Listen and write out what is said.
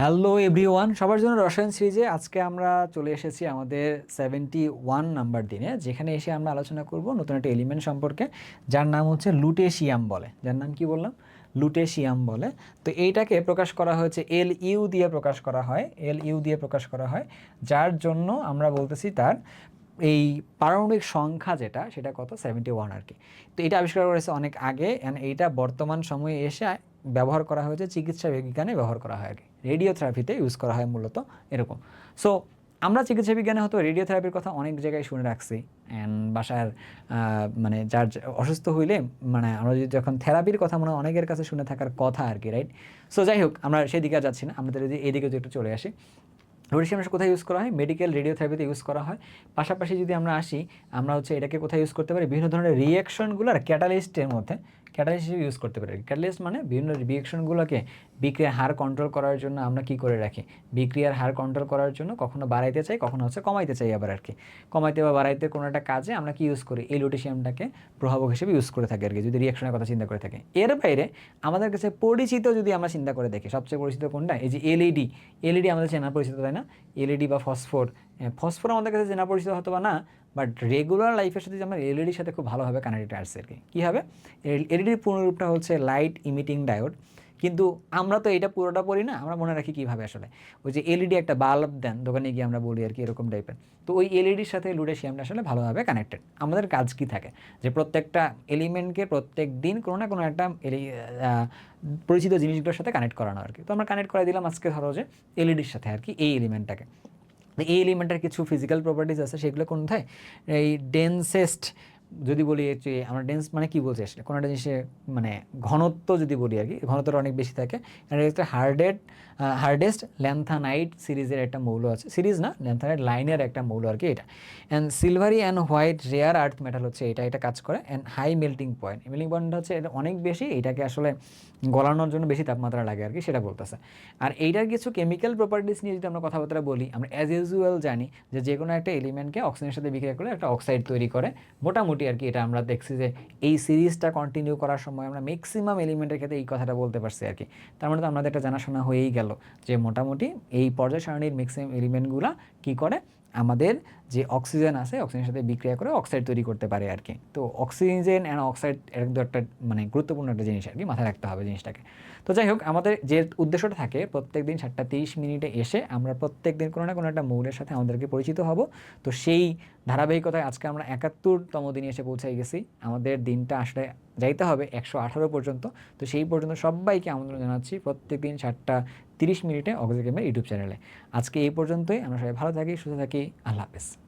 Hello everyone সবার জন্য রসায়ন সিরিজে আজকে আমরা চলে এসেছি আমাদের সেভেন্টি ওয়ান নাম্বার দিনে, যেখানে এসে আমরা আলোচনা করব নতুন একটা এলিমেন্ট সম্পর্কে, যার নাম হচ্ছে লুটেশিয়াম বলে। যার নাম কি বললাম? লুটেশিয়াম বলে। তো এইটাকে প্রকাশ করা হয়েছে এল ইউ দিয়ে প্রকাশ করা হয় এল ইউ দিয়ে প্রকাশ করা হয়, যার জন্য আমরা বলতেছি তার এই পারমাণবিক সংখ্যা যেটা, সেটা কত? সেভেন্টি ওয়ান আর কি। তো এটা আবিষ্কার করেছে অনেক আগে অ্যান্ড এইটা বর্তমান সময়ে এসে ব্যবহার করা হয়েছে, চিকিৎসা বিজ্ঞানে ব্যবহার করা হয় আর কি। রেডিওথেরাপিতে ইউজ করা হয় মূলত এরকম। সো আমরা চিকিৎসা বিজ্ঞানে হয়তো রেডিওথেরাপির কথা অনেক জায়গায় শুনে রাখছি অ্যান্ড বাসার মানে যার অসুস্থ হইলে মানে আমরা যদি যখন থেরাপির কথা মনে হয় অনেকের কাছে শুনে থাকার কথা আর কি রাইট সো যাই হোক, আমরা সেদিকে যাচ্ছি না। আমাদের যদি এদিকে যদি একটু চলে আসি। রোডিশিয়াম কোথায় ইউজ করা হয়? মেডিকেল রেডিওথেরাপিতে ইউজ করা হয়। পাশাপাশি যদি আমরা আসি, আমরা হচ্ছে এটাকে কোথায় ইউজ করতে পারি? বিভিন্ন ধরনের রিয়াকশনগুলো আর ক্যাটালিস্টের মধ্যে। ক্যাটালিস্ট হিসেবে ইউজ করতে পারি। ক্যাটালিস্ট মানে বিভিন্ন রিয়াকশনগুলোকে বিক্রিয়ার হার কন্ট্রোল করার জন্য আমরা কি করে রাখি? বিক্রিয়ার হার কন্ট্রোল করার জন্য কখনো বাড়াইতে চাই, কখনো হচ্ছে কমাইতে চাই আবার আর কি কমাইতে বা বাড়াইতে কোনো একটা কাজে আমরা কি ইউজ করি? এই লুটেশিয়ামটাকে প্রভাবক হিসেবে ইউজ করে থাকি আর কি যদি রিয়াকশনের কথা চিন্তা করে থাকি। এর বাইরে আমাদের কাছে পরিচিত যদি আমরা চিন্তা করে দেখি, সবচেয়ে পরিচিত কোনটা? এই যে এলইডি এলইডি আমাদের চেনা পরিচিত, তাই না? এলইডি বা ফসফোর ফসফোর আমাদের কাছে জেনা পরিচিত হতো বা না বাট রেগুলার লাইফের সাথে আমরা এলইডির সাথে খুব ভালোভাবে কানেক্টেড আসছে আর কি কী হবে? এলইডির পূর্ণরূপটা হচ্ছে লাইট ইমিটিং ডায়োড কিন্তু আমরা তো এটা পুরোটা পড়ি না, আমরা মনে রাখি কীভাবে আসলে। ওই যে এলইডি একটা বাল্ব দেন, দোকানে গিয়ে আমরা বলি আর কি এরকম টাইপের তো ওই এলইডির সাথে লুডেশিয়ামটা আসলে ভালোভাবে কানেক্টেড আমাদের কাজ কি থাকে? যে প্রত্যেকটা এলিমেন্টকে প্রত্যেক দিন কোনো না কোনো একটা এলি- পরিচিত জিনিসগুলোর সাথে কানেক্ট করানো আর কি। তো আমরা কানেক্ট করে দিলাম আজকে ধরো যে এলইডির সাথে আর কি এই এলিমেন্টটাকে এই এলিমেন্টের কিছু ফিজিক্যাল প্রপার্টিজ আছে, সেগুলো কোনটায় এই ডেন্সেস্ট যদি বলি যে আমরা ডেন্স মানে কি বলছি আসলে? কোনো একটা জিনিসে মানে ঘনত্ব যদি বলি আর কি ঘনত্বটা অনেক বেশি থাকে। এটা হচ্ছে হার্ডেড হার্ডেস্ট ল্যান্থানাইট সিরিজের একটা মৌল আছে। সিরিজ না ল্যান্থানাইট লাইনের একটা মৌল আর কি এটা। And silvery and white rare earth metal হচ্ছে এটা এটা কাজ করে। And high melting point melting পয়েন্টটা হচ্ছে এটা অনেক বেশি, এটাকে আসলে গলানোর জন্য বেশি তাপমাত্রা লাগে আর কি, সেটা বলতেছে। আর এইটার কিছু কেমিক্যাল প্রপার্টিস নিয়ে যদি আমরা কথাবার্তা বলি, আমরা অ্যাজ ইউজুয়াল জানি যে যে কোনো একটা এলিমেন্টকে অক্সিজেনের সাথে বিক্রিয়া করে একটা অক্সাইড তৈরি করে, মোটামুটি আর কি, এটা আমরা দেখছি যে এই সিরিজটা কন্টিনিউ করার সময় আমরা ম্যাক্সিমাম এলিমেন্টের ক্ষেত্রে এই কথাটা বলতে পারছি আর কি। তার মানে তো আমাদের একটা জানাশোনা হয়েই গেল যে মোটামুটি এই পর্যায় সারণীর ম্যাক্সিমাম এলিমেন্টগুলা কী করে? আমাদের যে অক্সিজেন আছে অক্সিজেনের সাথে বিক্রিয়া করে অক্সাইড তৈরি করতে পারে আর কি। তো অক্সিজেন অ্যান্ড অক্সাইড একদম একটা মানে গুরুত্বপূর্ণ একটা জিনিস আর কি, মাথায় রাখতে হবে জিনিসটাকে। তো যাই হোক, আমাদের যে উদ্দেশ্যটা থাকে প্রত্যেক দিন সাতটা তিরিশ মিনিটে এসে আমরা প্রত্যেক দিন কোনো না কোনো একটা মৌলের সাথে আমাদেরকে পরিচিত হব। তো সেই ধারাবাহিকতায় আজকে আমরা একাত্তরতম দিনে এসে পৌঁছে গেছি। আমাদের দিনটা আসলে যাইতে হবে একশো আঠারো পর্যন্ত। তো সেই পর্যন্ত সবাইকে আমন্ত্রণ জানাচ্ছি প্রত্যেক দিন সাতটা তিরিশ মিনিটে অক্সিজেনের ইউটিউব চ্যানেলে। আজকে এই পর্যন্তই। আমরা সবাই ভালো থাকি, সুস্থ থাকি। আল্লাহ হাফেজ।